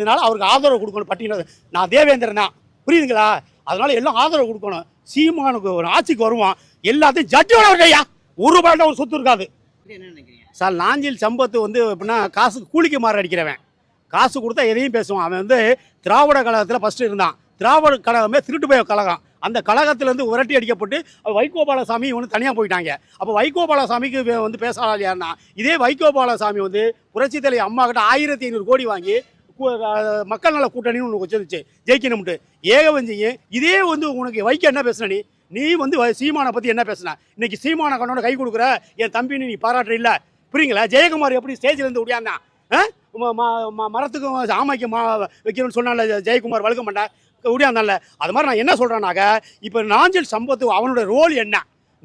இதனால அவருக்கு ஆதரவு கொடுக்கணும். பட்டியல நான் தேவேந்திரன்? தான் புரியுதுங்களா? அதனால எல்லாம் ஆதரவு கொடுக்கணும். சீமானுக்கு ஒரு ஆட்சிக்கு வருவான். எல்லாத்தையும் ஜட்ஜோட இருக்கையா ஒரு ரூபாய்ல ஒரு சொத்து இருக்காது. சார் நாஞ்சில் சம்பத்து வந்து எப்படின்னா காசு கூலிக்கு மாற அடிக்கிறவன். காசு கொடுத்தா எதையும் பேசுவான். அவன் வந்து திராவிட கழகத்தில் ஃபஸ்ட்டு இருந்தான். திராவிட கழகமே திருட்டு போய் கழகம் அந்த கழகத்திலேருந்து விரட்டி அடிக்கப்பட்டு வைகோபாலசாமி இவனு தனியாக போயிட்டாங்க. அப்போ வைகோபாலசாமிக்கு வந்து பேசாத யாருன்னா இதே வைகோபாலசாமி வந்து புரட்சி தலை அம்மா கிட்ட ஆயிரத்தி ஐநூறு கோடி வாங்கி மக்கள் நல கூட்டணின்னு உனக்கு வச்சிருந்துச்சு. ஜெயிக்கணும்ட்டு ஏகவஞ்சிங்க இதே வந்து உனக்கு வைக்க என்ன பேசுன நீ? நீ வந்து சீமானை பற்றி என்ன பேசுன? இன்னைக்கு சீமான கண்ணோட கை கொடுக்குற என் தம்பின்னு நீ பாராட்டுற இல்ல. புரியுங்களா? ஜெயக்குமார் எப்படி ஸ்டேஜ்ல இருந்து உடையாந்தான் மரத்துக்கும் ஆமைக்கு மா வைக்கணும்னு சொன்னால ஜெயக்குமார் வழுக்க மாட்டேன் உடையாந்தான்ல அது மாதிரி நான் என்ன சொல்கிறேன்னாக்க இப்போ நாஞ்சல் சம்பத்து அவனோட ரோல் என்ன?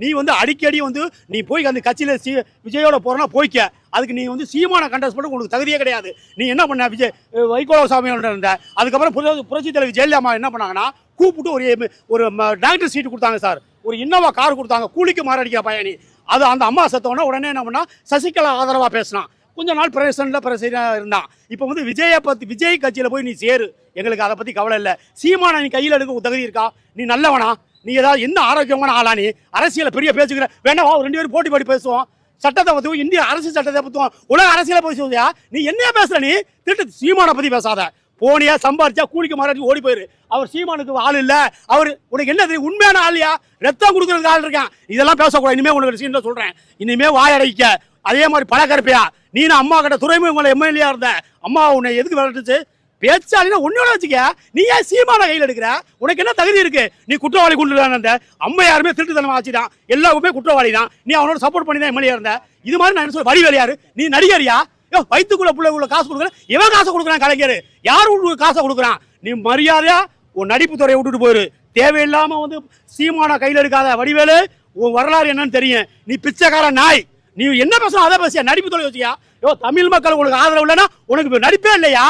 நீ வந்து அடிக்கடி வந்து நீ போய் அந்த கட்சியில் சி விஜயோட போகிறனா போய்க்க. அதுக்கு நீ வந்து சீமான கண்டஸ்ட் பண்ண உனக்கு தகுதியே கிடையாது. நீ என்ன பண்ண? விஜய் வைகோல சாமியோட இருந்த. அதுக்கப்புறம் புரட்சி தலைவர் ஜெயலலிதா என்ன பண்ணாங்கன்னா கூப்பிட்டு ஒரு ஒரு டாக்டர் சீட்டு கொடுத்தாங்க சார் ஒரு இன்னோவா கார் கொடுத்தாங்க. கூலிக்கு மாரடிக்க பயணி. அது அந்த அம்மா செத்தவொடனே உடனே என்ன பண்ணால் சசிகலா ஆதரவாக பேசினான். கொஞ்ச நாள் பிரசனில் பிரசனாக இருந்தான். இப்போ வந்து விஜயை பற்றி விஜய் கட்சியில் போய் நீ சேரு. எங்களுக்கு அதை பற்றி கவலை இல்லை. சீமானா நீ கையில் எடுக்க தகுதி இருக்கா? நீ நல்லவனா? நீ ஏதாவது என்ன ஆரோக்கியமான ஆளா நீ? அரசியலை பெரிய பேசுகிற வேணாவா ஒரு ரெண்டு பேரும் போட்டி போட்டி பேசுவோம். சட்டத்தை பற்றுவோம் இந்திய அரசு சட்டத்தை பற்றுவோம் உலக அரசியலை பேசுவியா நீ என்ன பேசுற நீ? திருட்டு சீமானை பற்றி பேசாத. போனியா சம்பாரிச்சா கூலிக்கு மாறாட்டி ஓடி போயிரு. அவர் சீமானுக்கு ஆள் இல்லை. அவர் உனக்கு என்ன தெரியும்? உண்மையான ஆளியா ரத்தம் கொடுக்குறதுக்கு ஆள் இருக்கான். இதெல்லாம் பேசக்கூடாது. இனிமேல் உனக்கு விஷயம் சொல்கிறேன் இனிமே வாயடைக்க. அதே மாதிரி பழக்கருப்பியா நீ நான் அம்மா கிட்ட துறைமுகங்களை எம்எல்ஏ இருந்த அம்மா உன்னை எதுக்கு விளையாட்டுச்சு பேச்சாளினா உன்னோட வச்சுக்க. நீ ஏன் சீமான கையில் எடுக்கிற? உனக்கு என்ன தகுதி இருக்கு? நீ குற்றவாளி கொண்டு இருந்த. அம்மா யாருமே திருட்டுத்தனமா ஆச்சுதான் எல்லாருமே குற்றவாளி தான். நீ அவனோட சப்போர்ட் பண்ணி தான் எம்எல்ஏ இருந்த. இது மாதிரி நான் என்ன சொல்ல வடிவேல் வேலையாரு நீ நடிகரியா யோ? வயிற்றுக்குள்ள பிள்ளைக்குள்ள காசு கொடுக்குற இவன் காசை கொடுக்குறான் கலைஞர். யார் உங்களுக்கு காசை கொடுக்குறான்? நீ மரியாதையா உன் நடிப்பு துறையை விட்டுட்டு போயிரு. தேவையில்லாம வந்து சீமான கையில் எடுக்காத வடிவேலு உன் வரலாறு என்னன்னு தெரியும். நீ பிச்சைக்கார நாய். நீ என்ன பேசணும்? அதை பேசியா? நடிப்பு தொலை வச்சியா யோ தமிழ் மக்கள் உனக்கு ஆதரவு இல்லைன்னா உனக்கு நடிப்பே இல்லையா?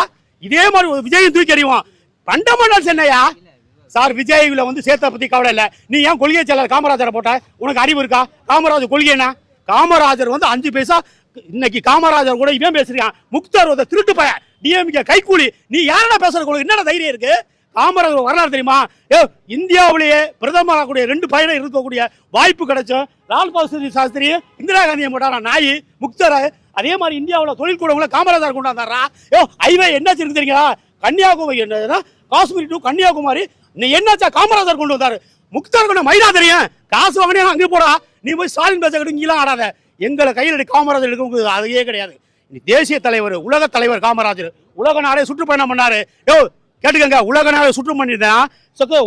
இதே மாதிரி ஒரு விஜயும் தூக்கி அறிவான் பண்டமண்டல் சென்னையா? சார் விஜய்ல வந்து சேர்த்த பத்தி கவலை இல்லை. நீ ஏன் கொள்கை செயலர் காமராஜரை போட்ட? உனக்கு அறிவு இருக்கா? காமராஜர் கொள்கை என்ன? காமராஜர் வந்து அஞ்சு பைசா இன்னைக்கு காமராஜர் கூட இவன் பேசுறான் முக்தார் ஒரு திருட்டு பய டிஎம்கே கைக்கூலி நீ யாரடா பேசுற உங்களுக்கு என்னடா தைரியம் இருக்கு? காமராஜர் வரலாறு தெரியுமா? ஏ இந்தியாவிலேயே பிரதமராகக்கூடிய ரெண்டு பயணம் இருக்கக்கூடிய வாய்ப்பு கிடைச்சும். லால் பகதூர் சாஸ்திரி இந்திரா காந்தியை போட்டாரா? நாய் முக்தர்? அதே மாதிரி இந்தியாவில் தொழில் கூடங்களை காமராஜர் கொண்டாந்தாரா? யோ ஹைவே என்னாச்சு இருக்கு தெரியுங்களா? கன்னியாகுமரி என்னதுன்னா காஷ்மீர் டு கன்னியாகுமரி. நீ என்னாச்சா காமராஜர் கொண்டு வந்தாரு? முக்தார் கொண்ட மைனா தெரியும். காசு வாங்கினே அங்கே போடா. நீ போய் ஸ்டாலின் பேச கிட்ட இங்கெல்லாம் ஆடாத. எங்களை கையில் காமராஜர் எடுக்க உங்களுக்கு அதையே கிடையாது. நீ தேசிய தலைவர் உலக தலைவர் காமராஜர். உலக நாடே சுற்றுப்பயணம் பண்ணாரு. யோ கேட்டுக்கங்க உலக நாடு சுற்று பண்ணிருந்தேன்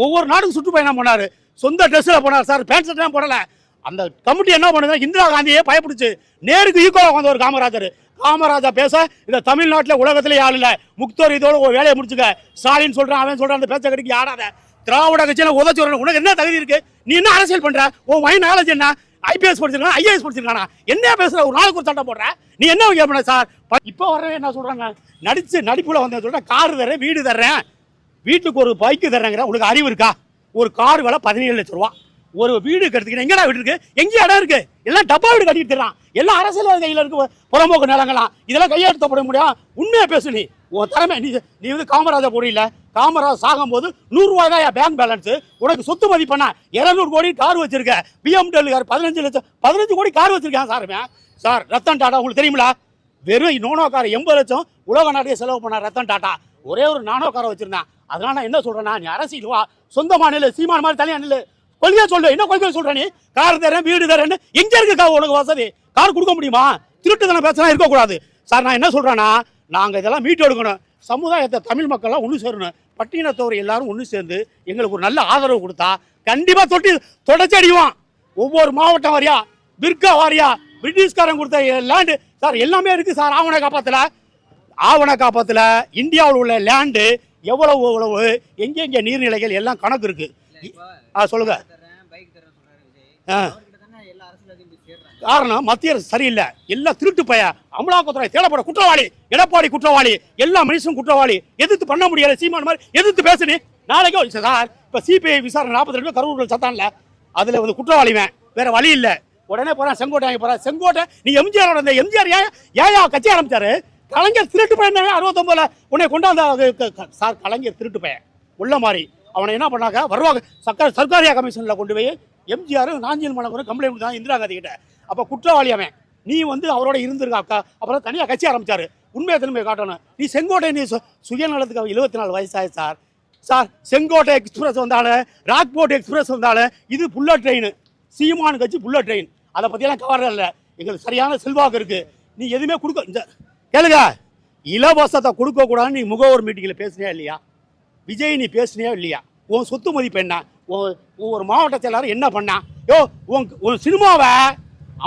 ஒவ்வொரு நாடுக்கும் சுற்றுப்பயணம் பண்ணாரு. சொந்த ட்ரெஸ்ஸில் போனார் சார் பேண்ட் ஷர்ட்லாம் போடலை. அந்த கமிட்டி என்ன பண்ணுது? இந்திரா காந்தியே பயப்பிடிச்சு. நேருக்கு ஈக்குவலாக வந்தவர் காமராஜர். காமராஜா பேச இந்த தமிழ்நாட்டில் உலகத்தில் யாரும் இல்லை. முக்தோர் இதோட ஒரு வேலையை முடிச்சுக்க. ஸ்டாலின் சொல்கிறான் அவன் சொல்கிறான் அந்த பேச்ச கடிக்கு யாராத. திராவிட கட்சியில் உதச்சி உனக்கு என்ன தகுதி இருக்குது நீ என்ன அரசியல் பண்ணுற உன் வயன் நாலேஜ் என்ன? ஐபிஎஸ் படிச்சிருக்கானா? ஐஏஎஸ் படிச்சிருக்கானா? என்ன பேசுற? ஒரு நாளுக்கு ஒரு சண்டை போடுற? நீ என்ன கேட்ப சார் இப்போ வர்றவே என்ன சொல்றாங்க? நடிச்சு நடிப்புல வந்தேன் சொல்றேன் கார் தர்றேன் வீடு தர்றேன். வீட்டுக்கு ஒரு பைக்கு தர்றேங்கிற உனக்கு அறிவு இருக்கா? ஒரு கார் விலை பதினேழு லட்ச ரூபா. ஒரு வீடு கட்டுக்கிட்டு எங்கடா வீடு இருக்கு? எங்க இடம் இருக்கு? எல்லாம் டப்பா வீடு கட்டிட்டு எல்லாம் அரசியல் கையில் இருக்கு. புறம்போக்கு நிலங்களாம் இதெல்லாம் கையெழுத்தப்பட முடியும்? உண்மையா பேசு நீ. உன் திறமை நீ நீ வந்து காமராஜா போடியில காமராஜ் சாகும்போது நூறுரூவாய் தான் பேங்க் பேலன்ஸ் உனக்கு சொத்து மதிப்பண்ணா? இரநூறு கோடி கார் வச்சிருக்க. பிஎம்டபிள்யூ கார் பதினஞ்சு லட்சம் பதினஞ்சு கோடி கார் வச்சிருக்கேன் சாருமே சார் ரத்தன் டாடா உங்களுக்கு தெரியுங்களா வெறும் நோனோ கார் எண்பது லட்சம் உலக நாட்டையே செலவு பண்ண ரத்தன் டாட்டா ஒரே ஒரு நானோ காரை வச்சிருந்தேன். அதனால நான் என்ன சொல்றேன்னா நீ அரசியல் வா. சொந்த மாநில சீமான மாதிரி தனியா நில்லு. கொள்கையா சொல்ற என்ன கொள்கை சொல்ற நீ? கார் தரேன் வீடு தரேன்னு. எங்க இருக்குக்கா உனக்கு வசதி. கார் கொடுக்க முடியுமா? திருட்டு திருட்டுத்தனம் பேசலாம் இருக்கக்கூடாது சார் நான் என்ன சொல்றேன்னா நாங்க இதெல்லாம் மீட்டு எடுக்கணும். சமுதாயத்தை தமிழ் மக்கள்லாம் ஒன்று சேரணும். பட்டினத்தவர் எல்லாரும் ஒன்று சேர்ந்து எங்களுக்கு ஒரு நல்ல ஆதரவு கொடுத்தா கண்டிப்பா தொட்டி தொடச்சி அடிவோம். ஒவ்வொரு மாவட்டம் வாரியா பிர்கா வாரியா பிரிட்டிஷ்காரன் கொடுத்த லேண்டு சார் எல்லாமே இருக்கு சார். ஆவண காப்பாத்துல. ஆவண காப்பத்தில். இந்தியாவில் உள்ள லேண்டு எவ்வளவு எவ்வளவு எங்கெங்கே நீர்நிலைகள் எல்லாம் கணக்கு இருக்கு. ஆ சொல்லுங்க. காரணம் மத்திய அரசு சரியில்லை. எல்லாம் திருட்டு பய அமலாக்கத்துறை தேடப்பட குற்றவாளி எடப்பாடி குற்றவாளி எல்லா மனுஷனும் குற்றவாளி. எதிர்த்து பண்ண முடியல சீமான் மாதிரி எதிர்த்து பேசுனே நாளைக்கே சார் இப்போ சிபிஐ விசாரணை நாற்பத்தி ரெண்டு கரூர் சத்தான்ல அதில் வந்து குற்றவாளிவன் வேற வழி இல்லை. உடனே போறான் செங்கோட்டை வாங்கி போறான். செங்கோட்டை நீ எம்ஜிஆரோட அந்த எம்ஜிஆர் ஏன் ஏன் கட்சி ஆரம்பிச்சாரு? கலைஞர் திருட்டு பையன் அறுபத்தொம்பதுல உன்னை கொண்டாந்த சார் கலைஞர் திருட்டு பையன். உள்ள மாதிரி அவனை என்ன பண்ணாக்க வருவாங்க. சர்க்கார் சர்க்காரியா கமிஷனில் கொண்டு போய் எம்ஜிஆர் நாஞ்சியல் மணக்குற கம்ப்ளைண்ட் தான் இந்திரா காந்தி கிட்ட. அப்போ குற்றவாளி அவன். நீ வந்து அவரோட இருந்திருக்காக்கா அப்புறம் தனியாக கட்சி ஆரம்பிச்சாரு. உண்மையை திரும்ப காட்டணும். நீ செங்கோட்டை நீ சு- சுயநலத்துக்கு எழுபத்தி நாலு வயசாயி சார். சார் செங்கோட்டை எக்ஸ்பிரஸ் வந்தாலும் ராக்போர்ட் எக்ஸ்பிரஸ் வந்தாலும் இது புல்லட் ட்ரெயின். சீமான் கட்சி புல்லட் ட்ரெயின். அதை பற்றியெல்லாம் கவலை இல்லை. எங்களுக்கு சரியான செல்வாக்கு இருக்குது நீ எதுவுமே கொடுக்க இந்த கேளுங்க. இலவசத்தை கொடுக்கக்கூடாதுன்னு நீ முகவர் மீட்டிங்கில் பேசுனியா இல்லையா? விஜய் நீ பேசுனியா இல்லையா? உன் சொத்து மதிப்பு என்ன? ஒரு மாவட்ட செயலாளர் என்ன பண்ணா? யோ உன் ஒரு சினிமாவை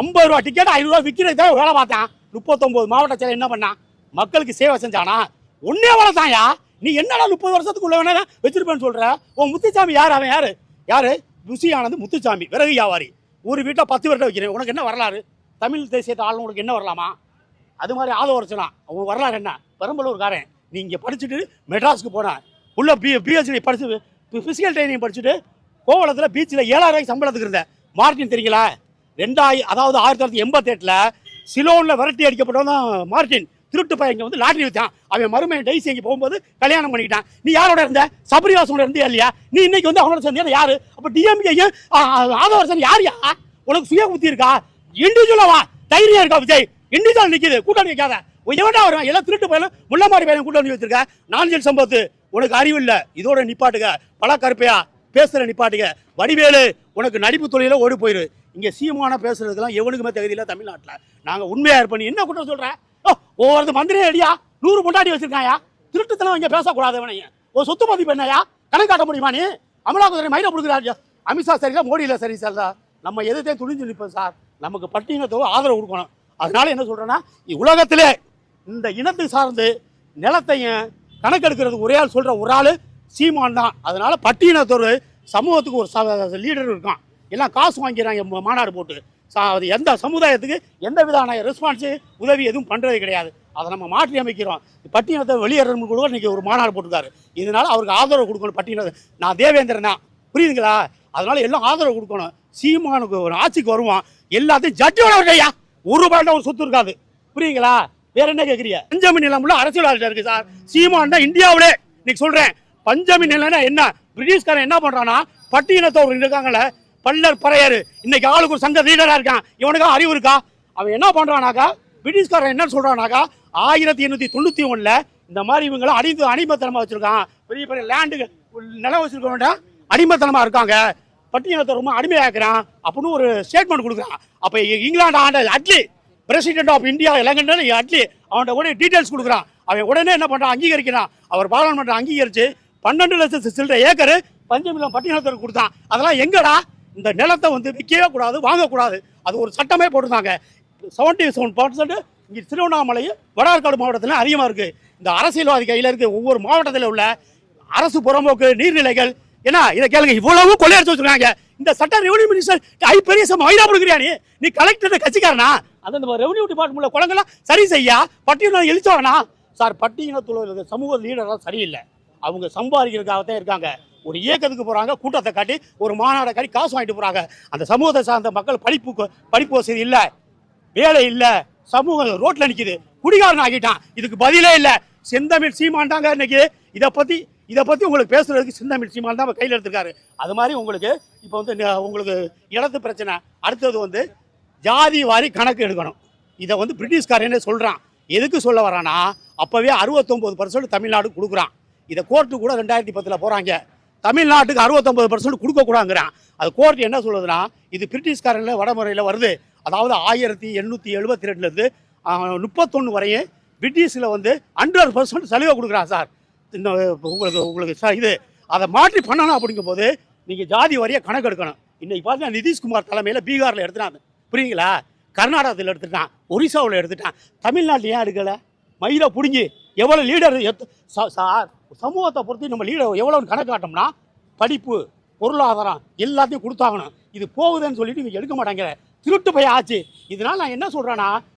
ஐம்பது ரூபா டிக்கெட் ஐநூறுரூவா தான் வேலை பார்த்தான் முப்பத்தொம்போது மாவட்ட செயலர் என்ன பண்ணா? மக்களுக்கு சேவை செஞ்சானா? ஒன்னே வளர்த்தாயா நீ என்னடா முப்பது வருஷத்துக்குள்ள வேணா வச்சிருப்பேன்னு சொல்ற? உன் முத்துச்சாமி யார்? அவன் யாரு? யாரு? ருசி ஆனந்த் முத்துச்சாமி விறகு வியாபாரி. ஒரு வீட்டை பத்து வருடம் வைக்கிறேன். உனக்கு என்ன வரலாறு? தமிழ் தேசியத்தை ஆளுநர் உனக்கு என்ன வரலாமா? அது மாதிரி ஆதவரச்சனா அவன் வரலாறு என்ன? பெரம்பலூர்காரன். நீ இங்கே படிச்சுட்டு மெட்ராஸுக்கு போனேன் உள்ள பி பிஹெச்டி படிச்சு ஃபிசிக்கல் ட்ரைனிங் படிச்சுட்டு கோவளத்தில் பீச்சில் ஏழாயிரம் ரூபாய்க்கு சம்பளத்துக்கு இருந்தேன். மார்டின் தெரியுங்களா? ரெண்டாயி அதாவது ஆயிரத்தி தொள்ளாயிரத்தி எண்பத்தெட்டில் சிலோனில் விரட்டி அடிக்கப்பட்டவன் தான் மார்டின். திருட்டு பையன் வந்து லாட்ரி விற்றான் அவன் மறுமையை டைசி இங்கே போகும்போது கல்யாணம் பண்ணிக்கிட்டான். நீ யாரோட இருந்த? சபரிவாசனோட இருந்தியா இல்லையா? நீ இன்னைக்கு வந்து அவனோட சேர்ந்தியா யாரு? அப்போ டிஎம்கேயும் ஆதவரசன் யார்யா? உனக்கு சுய புத்தி இருக்கா? இண்டிவிஜுவலா வா. தைரியம் இருக்கா விஜய்? இண்டிவிஜுவல் நிற்கிது கூட்டணி வைக்காத. எவன்டா வருவான்? எல்லாம் திருட்டு பையனும் முள்ளமாரி பையனும் கூட்டணி வச்சிருக்க நாஞ்சில் சம்பவத்து. உனக்கு அறிவு இல்லை. இதோட நிப்பாட்டுக. பல கருப்பையா பேசுகிற நிப்பாட்டுக. வடிவேலு உனக்கு நடிப்பு தொழிலில் ஓடி போயிரு. இங்கே சீமான பேசுறதுக்கெல்லாம் எவனுக்குமே தகுதி இல்லை தமிழ்நாட்டில். நாங்கள் உண்மையாக இருப்போம். என்ன குற்றம் சொல்கிறேன் ஓ ஒவ்வொரு மந்திரியே அடியா நூறு பொண்டாட்டி வச்சிருக்காயா? திருட்டுத்தனம் இங்கே பேசக்கூடாது அவனைய ஒரு சொத்து மதிப்பு என்னையா? கணக்கு காட்ட முடியுமா நீ? அமலாக்கத்துறை மயில கொடுக்குறாரு அமித்ஷா சரியில்லை மோடி இல்லை சரி சார். நம்ம எதிர்த்தே துணிஞ்சு நிற்போம் சார். நமக்கு பட்டினத்தோடு ஆதரவு கொடுக்கணும். அதனால என்ன சொல்கிறேன்னா உலகத்திலே இந்த இனத்தை சார்ந்து நிலத்தையும் கணக்கெடுக்கிறது ஒரே ஆள் சொல்கிற ஒரு ஆள் சீமான் தான். அதனால் பட்டியலத்தோர் சமூகத்துக்கு ஒரு லீடர் இருக்கான். எல்லாம் காசு வாங்கிறாங்க மாநாடு போட்டு. சா- அது எந்த சமுதாயத்துக்கு எந்த விதமான ரெஸ்பான்ஸு உதவி எதுவும் பண்ணுறது கிடையாது. அதை நம்ம மாற்றி அமைக்கிறோம். பட்டியலத்தை வெளியேறணும் கூட இன்றைக்கி ஒரு மாநாடு போட்டிருக்காரு. இதனால அவருக்கு ஆதரவு கொடுக்கணும் பட்டியலத்தை நான் தேவேந்திரன் தான். புரியுதுங்களா? அதனால் எல்லாம் ஆதரவு கொடுக்கணும். சீமானுக்கு ஒரு ஆட்சிக்கு வருவான். எல்லாத்தையும் ஜட்ஜோட ஐயா ஒரு ரூபாய்ட்ட ஒரு சொத்து இருக்காது. புரியுங்களா வேற என்ன கேட்குறீங்க பஞ்சமி நிலம் உள்ள அரசியல்வாதிட்ட இருக்கு சார். சீமான் தான் இந்தியாவிலே. இன்னைக்கு சொல்றேன். பஞ்சமி நிலம்னா என்ன? பிரிட்டிஷ்காரன் என்ன பண்றான்னா பட்டியலத்தோர் இருக்காங்களே பல்லர் பறையர். இன்னைக்கு ஆளுக்கு ஒரு சங்க லீடரா இருக்கான். இவனுக்கு அறிவு இருக்கா? அவன் என்ன பண்றானாக்கா பிரிட்டிஷ்காரன் என்ன சொல்றானாக்கா ஆயிரத்தி எண்ணூத்தி தொண்ணூத்தி ஒண்ணுல இந்த மாதிரி இவங்களை அடிந்து அடிமத்தனமா வச்சிருக்கான். பெரிய பெரிய லேண்டுகள் நிலம் வச்சிருக்க வேண்டாம் அடிமத்தனமா இருக்காங்க. பட்டியலத்தை ரொம்ப அடிமையாக்குறான். அப்படின்னு ஒரு ஸ்டேட்மெண்ட் கொடுக்குறான். அப்போ இங்கிலாந்து ஆண்ட அட்லி பிரசிடென்ட் ஆஃப் இந்தியா இலங்கன்னு அட்லி அவன்கிட்ட கூட டீட்டெயில்ஸ் கொடுக்குறான். அவன் உடனே என்ன பண்ணுறான் அங்கீகரிக்கிறான். அவர் பாராளுமன்றம் அங்கீகரிச்சு பன்னெண்டு லட்சத்து சில்லற ஏக்கர் பஞ்சமிலம் பட்டினத்திற்கு கொடுத்தான். அதெல்லாம் எங்கடா? இந்த நிலத்தை வந்து விற்கவே கூடாது வாங்கக்கூடாது. அது ஒரு சட்டமே போட்டிருந்தாங்க. செவன்டி செவன் பர்சன்ட் இங்கே திருவண்ணாமலை வடார்காடு மாவட்டத்தில் அதிகமாக இருக்குது இந்த அரசியல்வாதி கையில் இருக்க ஒவ்வொரு மாவட்டத்தில் உள்ள அரசு புறம்போக்கு நீர்நிலைகள் ஏன்னா இதை கேளுங்க இவ்வளவு கொள்ளையடிச்சு வச்சுருக்காங்க. இந்த சட்ட ரெவன்யூ மினிஸ்டர் ஐ பெரிய சம ஐடா கொடுக்குறியா நீ? நீ கலெக்டர் கட்சிக்காரனா? அந்த இந்த ரெவன்யூ டிபார்ட்மெண்ட்ல குழந்தைலாம் சரி செய்யா? பட்டியலம் எழுச்சவனா சார் பட்டியலத்தில் சமூக லீடர்லாம் சரியில்லை. அவங்க சம்பாதிக்கிறதுக்காகத்தான் இருக்காங்க. ஒரு இயக்கத்துக்கு போகிறாங்க கூட்டத்தை காட்டி ஒரு மாநாடை காட்டி காசு வாங்கிட்டு போகிறாங்க அந்த சமூகத்தை சார்ந்த மக்கள் படிப்பு படிப்பு வசதி இல்லை. வேலை இல்லை. சமூகம் ரோட்டில் நிற்கிது குடிகாரன் ஆகிட்டான். இதுக்கு பதிலே இல்லை. செந்தமிழ் சீமாண்டாங்க இன்னைக்கு. இதை பற்றி இதை பற்றி உங்களுக்கு பேசுறதுக்கு செந்தமிழ் சீமான் தான் கையில் எடுத்திருக்காரு. அது மாதிரி உங்களுக்கு இப்போ வந்து உங்களுக்கு இடத்து பிரச்சனை. அடுத்தது வந்து ஜாதி வாரி கணக்கு எடுக்கணும். இதை வந்து பிரிட்டிஷ்காரனே சொல்கிறான் எதுக்கு சொல்ல வரானா அப்போவே அறுபத்தொம்போது பர்சன்ட் தமிழ்நாடு கொடுக்குறான். இதை கோர்ட்டு கூட ரெண்டாயிரத்தி பத்தில் போகிறாங்க தமிழ்நாட்டுக்கு அறுபத்தொம்பது பர்சன்ட் கொடுக்கக்கூடாங்கிறான் அது கோர்ட் என்ன சொல்லுதுன்னா இது பிரிட்டிஷ்காரனில் வடமுறையில் வருது. அதாவது ஆயிரத்தி எண்ணூற்றி எழுபத்தி ரெண்டுலேருந்து முப்பத்தொன்று வரையும் பிரிட்டிஷில் வந்து ஹண்ட்ரட் பர்சன்ட் சலுகை கொடுக்குறான் சார். இந்த உங்களுக்கு உங்களுக்கு சார் இது அதை மாற்றி பண்ணணும் அப்படிங்கும்போது நீங்கள் ஜாதி வாரியாக கணக்கு எடுக்கணும். இன்றைக்கி பார்த்தீங்கன்னா நிதிஷ்குமார் தலைமையில் பீகாரில் எடுத்துனாங்க. புரியுங்களா கர்நாடகத்தில் எடுத்துட்டான் ஒரிசாவில் எடுத்துட்டான். தமிழ்நாட்டில் ஏன் எடுக்கலை? மயிலை பிடுங்கி எவ்வளோ லீடர் எத் சார் சமூகத்தை பொறுத்து நம்ம லீடர் எவ்வளோன்னு கணக்கு காட்டோம்னா படிப்பு பொருளாதாரம் எல்லாத்தையும் கொடுத்தாகணும். இது போகுதுன்னு சொல்லிட்டு இவங்க எடுக்க மாட்டாங்க. திருட்டு போய் ஆச்சு. இதனால் நான் என்ன சொல்கிறேன்னா